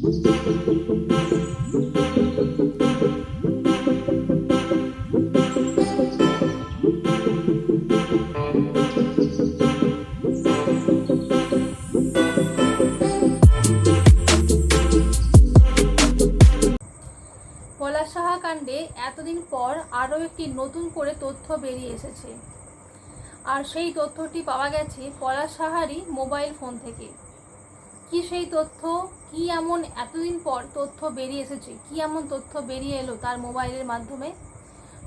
পলাশ সাহা কাণ্ডে এতদিন পর আরও একটি নতুন করে তথ্য বেরিয়ে এসেছে। আর সেই তথ্যটি পাওয়া গেছে পলাশ সাহারই মোবাইল ফোন থেকে। কি সেই তথ্য? কি এমন এতদিন পর তথ্য বেরিয়ে এসেছে? কি এমন তথ্য বেরিয়ে এলো তার মোবাইলের মাধ্যমে?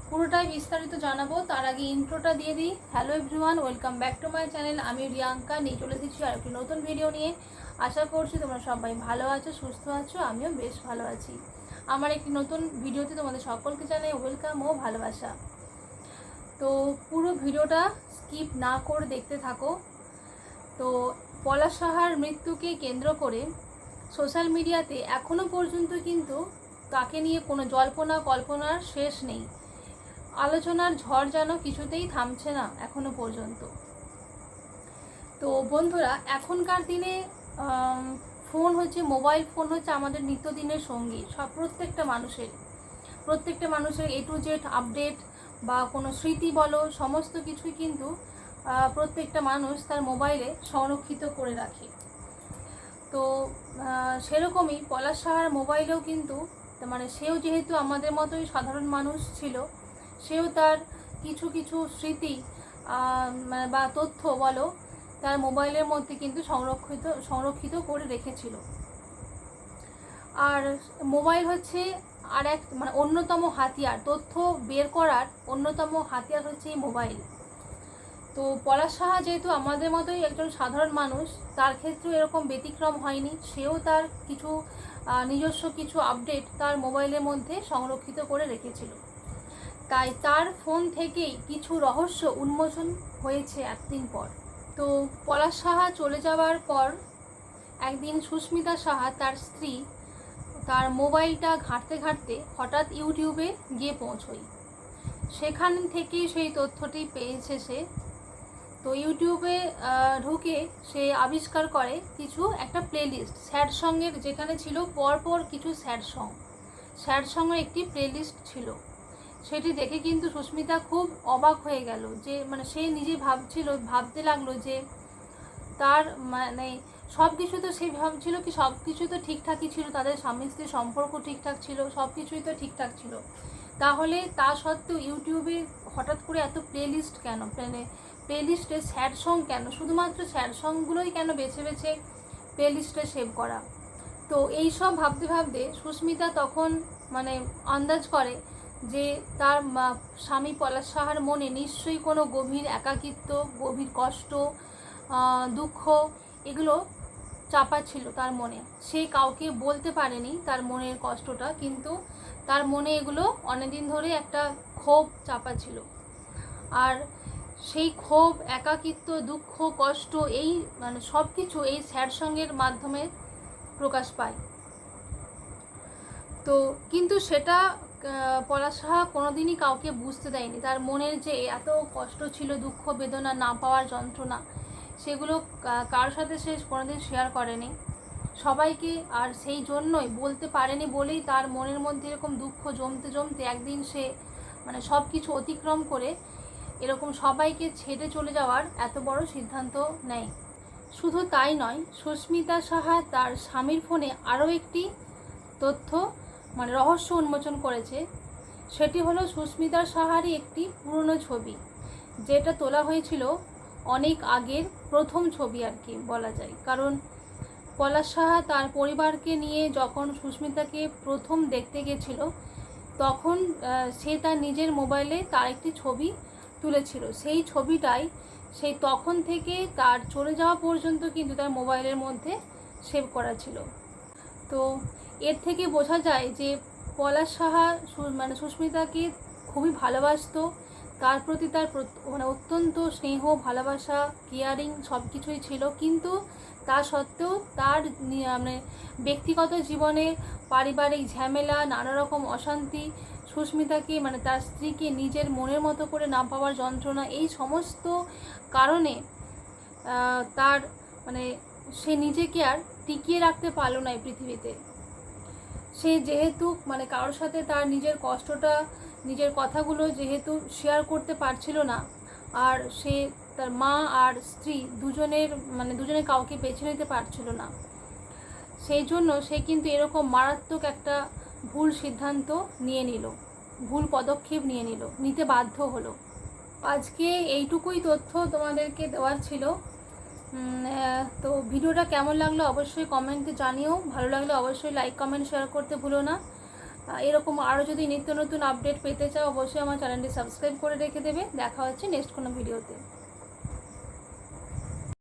পুরোটাই বিস্তারিত জানাব। তার আগে ইন্ট্রোটা দিয়ে দিই। Hello everyone welcome back to my channel আমি রিয়াঙ্কা, নিয়ে চলে এসেছি আর একটি নতুন ভিডিও নিয়ে। আশা করছি তোমরা সবাই ভালো আছো, সুস্থ আছো, আমিও বেশ ভালো আছি। আমার একটি নতুন ভিডিওতে তোমাদের সকলকে জানাই ওয়েলকাম ও ভালোবাসা। তো পুরো ভিডিওটা স্কিপ না করে দেখতে থাকো। তো পলাশ সাহার মৃত্যুকে কেন্দ্র করে সোশ্যাল মিডিয়াতে এখনও পর্যন্ত কিন্তু তাকে নিয়ে কোনো জল্পনা, কল্পনার শেষ নেই। আলোচনার ঝড় যেন কিছুতেই থামছে না এখনও পর্যন্ত। তো বন্ধুরা, এখনকার দিনে ফোন হচ্ছে, মোবাইল ফোন হচ্ছে আমাদের নিত্যদিনের সঙ্গী, সব প্রত্যেকটা মানুষের। প্রত্যেকটা মানুষের এ টু জেড আপডেট বা কোনো স্মৃতি বলো, সমস্ত কিছুই কিন্তু প্রত্যেকটা মানুষ তার মোবাইলে সংরক্ষিত করে রাখে। তো সেরকমই পলাশ সাহার মোবাইলেও কিন্তু মানে সেও যেহেতু আমাদের মতোই সাধারণ মানুষ ছিল, সেও তার কিছু কিছু স্মৃতি মানে বা তথ্য বলো, তার মোবাইলের মধ্যে কিন্তু সংরক্ষিত সংরক্ষিত করে রেখেছিল। আর মোবাইল হচ্ছে আর এক মানে অন্যতম হাতিয়ার, তথ্য বের করার অন্যতম হাতিয়ার হচ্ছে এই মোবাইল। তো পলাশ সাহা যেহেতু আমাদের মতোই একজন সাধারণ মানুষ, তার ক্ষেত্রে এরকম ব্যতিক্রম হয়নি। সেও তার কিছু নিজস্ব কিছু আপডেট তার মোবাইলের মধ্যে সংরক্ষিত করে রেখেছিল। তাই তার ফোন থেকেই কিছু রহস্য উন্মোচন হয়েছে একদিন পর। তো পলাশ সাহা চলে যাওয়ার পর একদিন সুস্মিতা সাহা, তার স্ত্রী, তার মোবাইলটা ঘাঁটতে ঘাঁটতে হঠাৎ ইউটিউবে গিয়ে পৌঁছই সেখান থেকেই সেই তথ্যটি পেয়েছে সে। তো ইউটিউবে ঢুকে সে আবিষ্কার করে কিছু একটা প্লেলিস্ট স্যাড সঙ্গের যেখানে ছিল পরপর কিছু স্যাড সং স্যাড সঙ্গের একটি প্লেলিস্ট ছিল। সেটি দেখে কিন্তু সুস্মিতা খুব অবাক হয়ে গেল যে মানে সে নিজে ভাবছিল, ভাবতে লাগল যে তার মানে সব কিছু তো সে ভাবছিল কি সব কিছু তো ঠিকঠাকই ছিল, তাদের স্বামী স্ত্রীর সম্পর্ক ঠিকঠাক ছিল সব কিছুই তো ঠিকঠাক ছিল। তাহলে তা সত্ত্বেও ইউটিউবে হঠাৎ করে এত প্লেলিস্ট কেন? মানে প্লেলিস্টে স্যাড সং কেন? শুধুমাত্র স্যাড সংগুলোই কেন বেছে বেছে প্লেলিস্টে সেভ করা? তো এই সব ভাবতে ভাবতে সুস্মিতা তখন মানে আন্দাজ করে যে তার স্বামী পলাশ সাহার মনে নিশ্চয়ই কোনো গভীর একাকিত্ব, গভীর কষ্ট দুঃখ এগুলো চাপা ছিল তার মনে। সে কাউকে বলতে পারেনি তার মনের কষ্টটা, কিন্তু তার মনে এগুলো অনেকদিন ধরে একটা ক্ষোভ চাপা ছিল। আর সেই ক্ষোভ, একাকিত্ব, দুঃখ, কষ্ট, এই মানে সব কিছু এই স্যাড সঙ্গের মাধ্যমে প্রকাশ পায়। তো কিন্তু সেটা সাহা কোনোদিনই কাউকে বুঝতে দেয়নি। তার মনের যে এত কষ্ট ছিল, দুঃখ, বেদনা না পাওয়ার যন্ত্রণা, সেগুলো কা- কারোর সাথে সে কোনোদিন শেয়ার করেনি। সবাইকে আর সেই জন্যই বলতে পারেনি বলেই তার মনের মধ্যে এরকম দুঃখ জমতে জমতে একদিন সে মানে সব কিছু অতিক্রম করে এরকম সবাইকে ছেড়ে চলে যাওয়ার এত বড় সিদ্ধান্ত নেয় শুধু তাই নয়, সুস্মিতা সাহা তার স্বামীর ফোনে আরও একটি তথ্য মানে রহস্য উন্মোচন করেছে। সেটি হলো সুস্মিতা সাহারই একটি পুরনো ছবি, যেটা তোলা হয়েছিল অনেক আগের প্রথম ছবি আর কি বলা যায়। কারণ পলাশ সাহা তার পরিবারকে নিয়ে যখন সুস্মিতাকে প্রথম দেখতে গেছিল, তখন সে তার নিজের মোবাইলে তার একটি ছবি তুলেছিল। সেই ছবিটাই সেই তখন থেকে তার চলে যাওয়া পর্যন্ত কিন্তু তার মোবাইলের মধ্যে সেভ করা ছিল। তো এর থেকে বোঝা যায় যে পলাশ সাহা মানে সুস্মিতাকে খুবই ভালোবাসতো। তার প্রতি তার মানে অত্যন্ত স্নেহ, ভালোবাসা, কেয়ারিং সব কিছুই ছিল। কিন্তু তা সত্ত্বেও তার মানে ব্যক্তিগত জীবনে পারিবারিক ঝামেলা নানা রকম অশান্তি সুস্মিতাকে মানে তার স্ত্রীকে নিজের মনের মতো করে না পাওয়ার যন্ত্রণা, এই সমস্ত কারণে তার মানে সে নিজেকে আর টিকিয়ে রাখতে পারল না এই পৃথিবীতে। সে যেহেতু মানে কারোর সাথে তার নিজের কষ্টটা, নিজের কথাগুলো যেহেতু শেয়ার করতে পারছিল না, আর সে তার মা আর স্ত্রী দুজনের মানে দুজনে কাউকে বেছে নিতে পারছিল না, সেই জন্য সে কিন্তু এরকম মারাত্মক একটা ভুল সিদ্ধান্ত নিয়ে নিল, ভুল পদক্ষেপ নিয়ে নিল, নিতে বাধ্য হলো। আজকে এইটুকুই তথ্য তোমাদেরকে দেওয়ার ছিল। তো ভিডিওটা কেমন লাগল অবশ্যই কমেন্টে জানিও, ভালো লাগলে অবশ্যই লাইক কমেন্ট শেয়ার করতে ভুলো না। এরকম আরও যদি নিত্য নতুন আপডেট পেতে চাও, অবশ্যই আমার চ্যানেলটি সাবস্ক্রাইব করে রেখে দেবে। দেখা হচ্ছে নেক্সট কোনো ভিডিওতে